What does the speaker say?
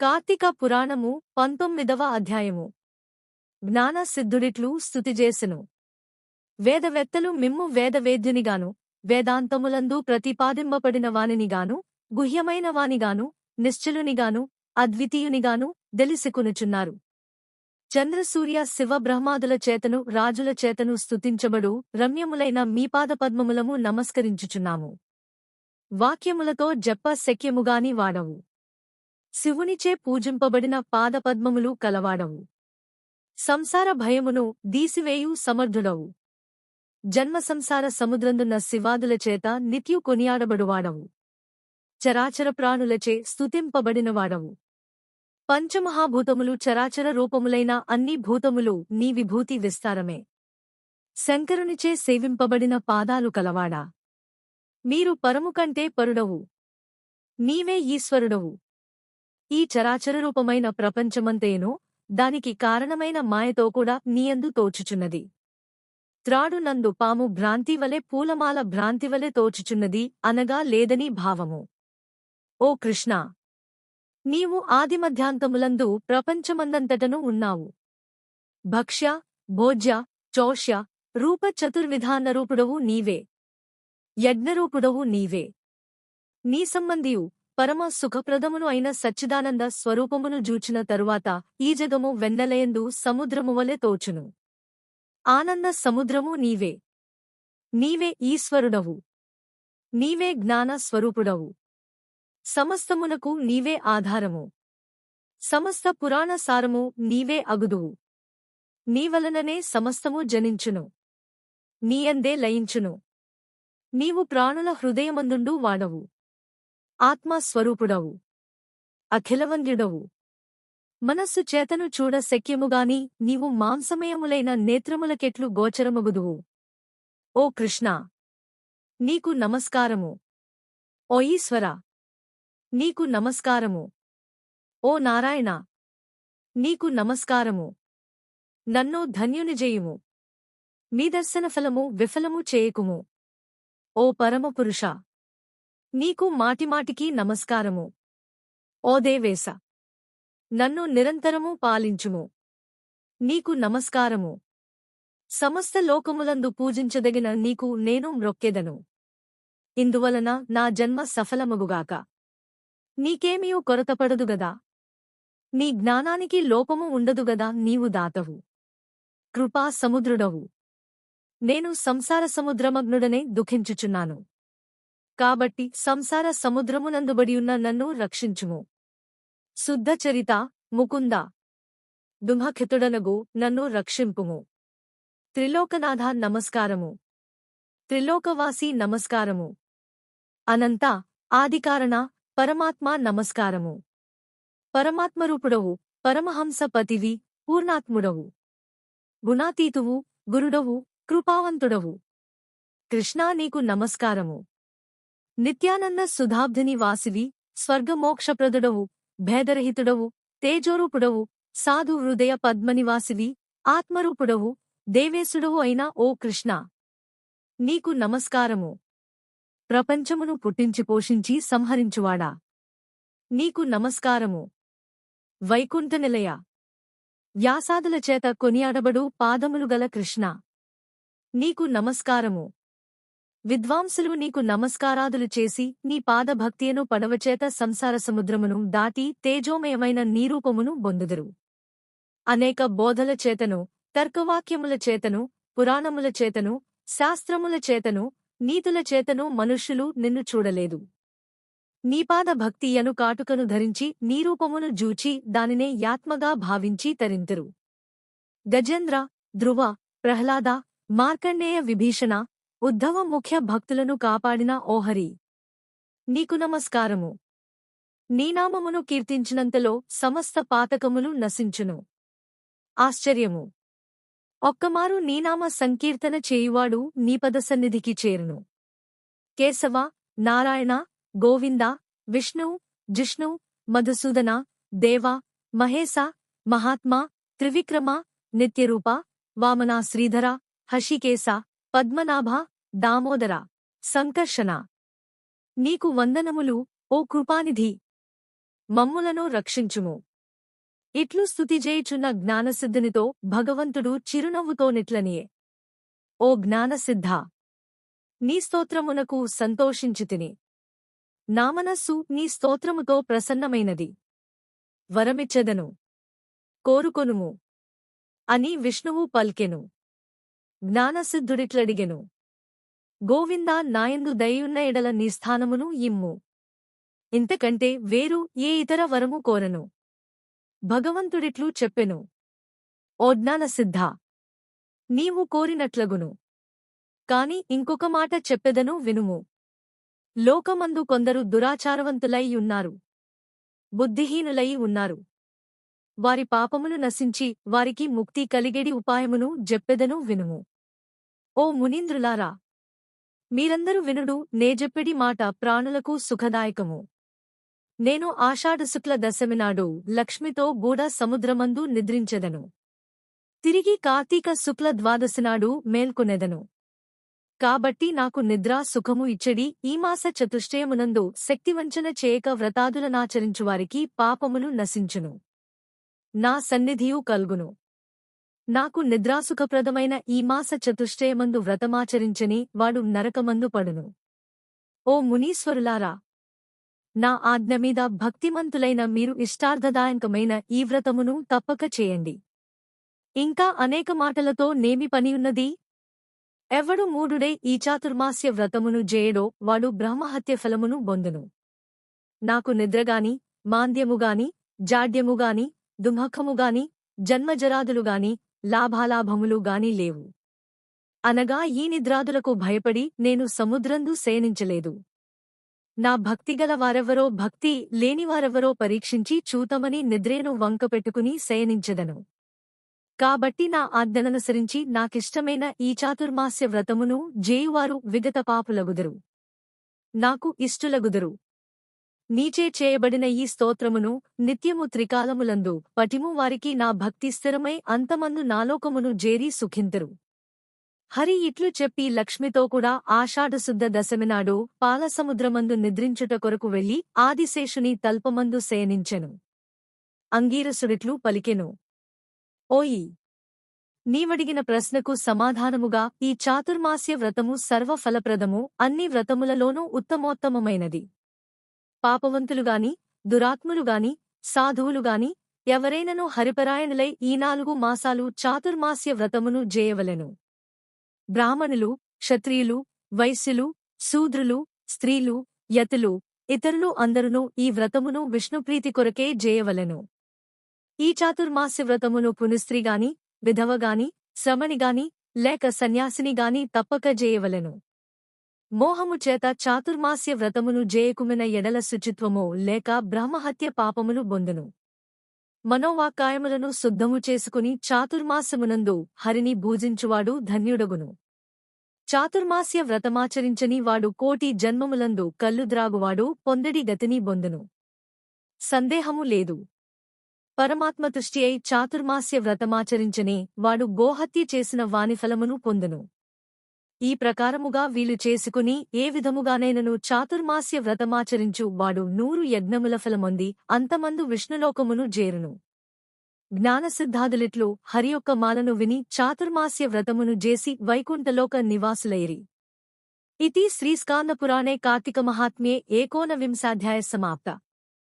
కార్తీక పురాణము పంతొమ్మిదవ అధ్యాయము. జ్ఞాన సిద్ధుడిట్లు స్తుతిజేసెను వేదవెత్తలు మిమ్ము వేదవేద్యునిగాను వేదాంతములందు ప్రతిపాదింపబడిన వానినిగాను గుహ్యమైన వానిగాను నిశ్చలునిగాను అద్వితీయునిగాను దెలిసికొనుచున్నారు. చంద్రసూర్య శివబ్రహ్మాదుల చేతను రాజుల చేతను స్తుతించబడు రమ్యములైన మీపాదపద్మములము నమస్కరించుచున్నాము. వాక్యములతో జప్ప శక్యముగాని వాడవు. శివునిచే పూజింపబడిన పాదపద్మములు కలవాడవు. సంసార భయమును దీసివేయు సమర్థుడవు. జన్మ సంసార సముద్రందున్న శివాదుల చేత నిత్యు కొనియాడబడువాడవు. చరాచర ప్రాణులచే స్తుతింపబడినవాడవు. పంచమహాభూతములు చరాచర రూపములైన అన్ని భూతములు నీ విభూతి విస్తారమే. శంకరునిచే సేవింపబడిన పాదాలు కలవాడా. మీరు పరము కంటే పరుడవు. నీవే ఈశ్వరుడవు. ఈ చరాచర రూపమైన ప్రపంచమంతేనో దానికి కారణమైన మాయతో కూడా నీయందు తోచుచున్నది. త్రాడు నందు పాము భ్రాంతివలె పూలమాల భ్రాంతివలె తోచుచున్నది అనగా లేదని భావము. ఓ కృష్ణ! నీవు ఆదిమధ్యాంతములందు ప్రపంచమందంతటను ఉన్నావు. భక్ష్య భోజ్య చోష్య రూప చతుర్విధానరూపుడవు నీవే. యజ్ఞరూపుడవు నీవే. నీ సంబంధియు పరమ సుఖప్రదమును అయిన సచ్చిదానంద స్వరూపమును జూచిన తరువాత ఈ జగము వెన్నలయందు సముద్రము వలె తోచును. ఆనంద సముద్రము నీవే. నీవే ఈశ్వరుడవు. నీవే జ్ఞాన స్వరూపుడవు. సమస్తమునకు నీవే ఆధారము. సమస్త పురాణ సారము నీవే అగుదువు. నీవలననే సమస్తము జనించును. నీయందే లయించును. నీవు ప్రాణుల హృదయమందుండు వాడవు. ఆత్మస్వరూపుడవు. అఖిలవంద్యుడవు మనస్సు చేతను చూడ శక్యముగాని నీవు మాంసమయములైన నేత్రములకెట్లు గోచరమగుదువు. ఓ కృష్ణ! నీకు నమస్కారము. ఓ ఈశ్వర! నీకు నమస్కారము. ఓ నారాయణ! నీకు నమస్కారము. నన్ను ధన్యునిజేయుము మీ దర్శనఫలము విఫలము చేయకుము. ఓ పరమపురుష! నీకు మాటిమాటికి నమస్కారము. ఓ దేవేశ! నన్ను నిరంతరము పాలించుము. నీకు నమస్కారము. సమస్త లోకములందు పూజించదగిన నీకు నేను మ్రొక్కెదను. ఇందువలన నా జన్మ సఫలమగుగాక. నీకేమీయూ కొరతపడదుగదా నీ జ్ఞానానికి లోపము ఉండదుగదా నీవు దాతవు. కృపా సముద్రుడవు. నేను సంసార సముద్రమగ్నుడనే దుఃఖించుచున్నాను. కాబట్టి సంసార సముద్రమునందుబడియున్న నన్ను రక్షించుము. శుద్ధచరిత ముకుంద దుఃఖితుడనగు నన్ను రక్షింపుము. త్రిలోకనాథ నమస్కారము. త్రిలోకవాసి నమస్కారము. అనంత ఆదికారణ పరమాత్మ నమస్కారము. పరమాత్మరూపుడవు పరమహంసపతివి పూర్ణాత్ముడవు. గుణాతీతువు గురుడవు కృపావంతుడవు. కృష్ణా నీకు నమస్కారము. నిత్యానంద సుధాబ్ధిని వాసివి స్వర్గమోక్షప్రదుడవు భేదరహితుడవు తేజోరూపుడవు సాధు హృదయ పద్మనివాసివి ఆత్మరూపుడవు దేవేశుడవు అయిన ఓ కృష్ణ. నీకు నమస్కారము. ప్రపంచమును పుట్టించి పోషించి సంహరించువాడా? నీకు నమస్కారము. వైకుంఠనిలయ. వ్యాసాదుల చేత కొనియాడబడు పాదములు గల కృష్ణ. నీకు నమస్కారము. విద్వాంసులు నీకు నమస్కారాదులు చేసి నీ పాదభక్తియను పడవచేత సంసార సముద్రమును దాటి తేజోమయమైన నీరూపమును బొందుదురు. అనేక బోధల చేతను తర్కవాక్యముల చేతను పురాణముల చేతను శాస్త్రముల చేతను నీతుల చేతను మనుష్యులు నిన్ను చూడలేదు. నీపాద కాటుకను ధరించి నీరూపమును జూచి దానినే యాత్మగా భావించి తరింతురు. గజేంద్ర ధ్రువ ప్రహ్లాద మార్కండేయ విభీషణ ఉద్ధవ ముఖ్య భక్తులను కాపాడిన ఓహరి నీకు నమస్కారము. నీనామమును కీర్తించినంతలో సమస్త పాతకములు నశించును. ఆశ్చర్యము. ఒక్కమారు నీనామ సంకీర్తన చేయువాడు నీపద సన్నిధికి చేరును. కేశవ నారాయణ గోవింద విష్ణు జిష్ణు మధుసూదన దేవ మహేశ మహాత్మా త్రివిక్రమ నిత్యరూప వామనా శ్రీధర హషికేశ పద్మనాభ దామోదర సంకర్షణ. నీకు వందనములు ఓ కృపానిధి. మమ్ములను రక్షించుము. ఇట్లు స్థుతిజేయుచున్న జ్ఞానసిద్ధునితో భగవంతుడు చిరునవ్వుతోనిట్లనియే ఓ జ్ఞానసిద్ధ! నీ స్తోత్రమునకు సంతోషించితిని. నా మనస్సు నీ స్తోత్రముతో ప్రసన్నమైనది. వరమిచ్చెదను. కోరుకొనుము. అని విష్ణువు పల్కెను. జ్ఞానసిద్ధుడిట్లడిగెను. గోవిందా నాయందు దయున్న ఎడల నీ స్థానమును ఇమ్ము. ఇంతకంటే వేరు ఏ ఇతర వరము కోరను? భగవంతుడిట్లు చెప్పెను. ఓ జ్ఞానసిద్ధ నీవు కోరినట్లగును. కాని ఇంకొక మాట చెప్పెదను వినుము. లోకమందు కొందరు దురాచారవంతులై ఉన్నారు. బుద్ధిహీనులై ఉన్నారు. వారి పాపములు నశించి వారికి ముక్తి కలిగెడి ఉపాయమును జెప్పెదను వినుము. ఓ మునీంద్రులారా! మీరందరూ వినుడు నేజెప్పెడి మాట ప్రాణులకు సుఖదాయకము. నేను ఆషాఢశుక్ల దశమినాడు లక్ష్మితో గూడ సముద్రమందు నిద్రించెదను. తిరిగి కార్తీక శుక్ల ద్వాదశినాడు మేల్కొనెదను. కాబట్టి నాకు నిద్రా సుఖము ఇచ్చడి ఈ మాస చతుష్టయమునందు శక్తివంచన చేయక వ్రతాదులనాచరించువారికి పాపములు నశించును. నా సన్నిధియు కల్గును. నాకు నిద్రాసుఖప్రదమైన ఈ మాస చతుష్టయమందు వ్రతమాచరించని వాడు నరకమందు పడును. ఓ మునీశ్వరులారా! నా ఆజ్ఞ మీద భక్తిమంతులైన మీరు ఇష్టార్థదాయకమైన ఈ వ్రతమును తప్పక చేయండి. ఇంకా అనేక మాటలతో నేమి పనియున్నది? ఎవడు మూఢుడే ఈ చాతుర్మాస్య వ్రతమును జేయడో వాడు బ్రహ్మహత్య ఫలమును బొందును. నాకు నిద్రగాని మాంద్యముగాని జాడ్యముగాని దుమఖముగాని జన్మజరాదులుగాని లాభాలాభములుగాని లేవు. అనగా ఈ నిద్రాదులకు భయపడి నేను సముద్రందు శయనించలేదు. నా భక్తిగల వారెవరో భక్తి లేనివారెవరో పరీక్షించి చూతమని నిద్రేను వంకపెట్టుకుని శయనించెదను. కాబట్టి నా ఆజ్ఞననుసరించి నాకిష్టమైన ఈ చాతుర్మాస్య వ్రతమును జేయువారు విగత పాపులగుదురు. నాకు ఇష్టులగుదురు. నీచే చేయబడిన ఈ స్తోత్రమును నిత్యము త్రికాలములందు పటిము వారికి నా భక్తి స్థిరమై అంతమందు నాలోకమును జేరి సుఖింతరు. హరి ఇట్లు చెప్పి లక్ష్మితో కూడా ఆషాఢశుద్ధ దశమినాడు పాలసముద్రమందు నిద్రించుట కొరకు వెళ్ళి ఆదిశేషుని తల్పమందు శయనించెను అంగీరసుడిట్లు పలికెను. ఓయి! నీవడిగిన ప్రశ్నకు సమాధానముగా ఈ చాతుర్మాస్య వ్రతము సర్వఫలప్రదము అన్ని వ్రతములలోనూ ఉత్తమోత్తమమైనది. పాపవంతులుగాని దురాత్ములుగాని సాధువులుగాని ఎవరైనను హరిపరాయణులై ఈ నాలుగు మాసాలు చాతుర్మాస్య వ్రతమును జేయవలెను. బ్రాహ్మణులు క్షత్రియులు వైశ్యులు శూద్రులు స్త్రీలు యతులు ఇతరులు అందరునూ ఈ వ్రతమును విష్ణుప్రీతి కొరకే జేయవలెను. ఈ చాతుర్మాస్య వ్రతమును పునిస్త్రీగాని విధవగాని శ్రమణిగాని లేక సన్యాసినిగాని తప్పక జేయవలెను. మోహము చేత చాతుర్మాస్య వ్రతమును జేయకుమిన ఎడల శుచిత్వమో లేక బ్రహ్మహత్య పాపమును బొందును. మనోవాకాయములను శుద్ధము చేసుకుని చాతుర్మాసమునందు హరిని భూజించువాడు ధన్యుడగును. చాతుర్మాస్య వ్రతమాచరించని వాడు కోటి జన్మములందు కల్లుద్రాగువాడు పొందడి గతిని బొందును. సందేహము లేదు. పరమాత్మతుష్టి అయి చాతుర్మాస్య వ్రతమాచరించనే వాడు గోహత్య చేసిన వానిఫలమును పొందును. ఈ ప్రకారముగా వీలు చేసుకుని ఏ విధముగానైనను చాతుర్మాస్య వ్రతమాచరించు వాడు నూరు యజ్ఞముల ఫలమొంది అంతమందు విష్ణులోకమును జేరును జ్ఞానసిద్ధాదులిట్లు హరి యొక్క మాలను విని చాతుర్మాస్య వ్రతమును జేసి వైకుంఠలోక నివాసులైరి. ఇతి శ్రీస్కాందపురాణే కార్తీక మహాత్మ్యే ఏకోనవింశాధ్యాయ సమాప్త.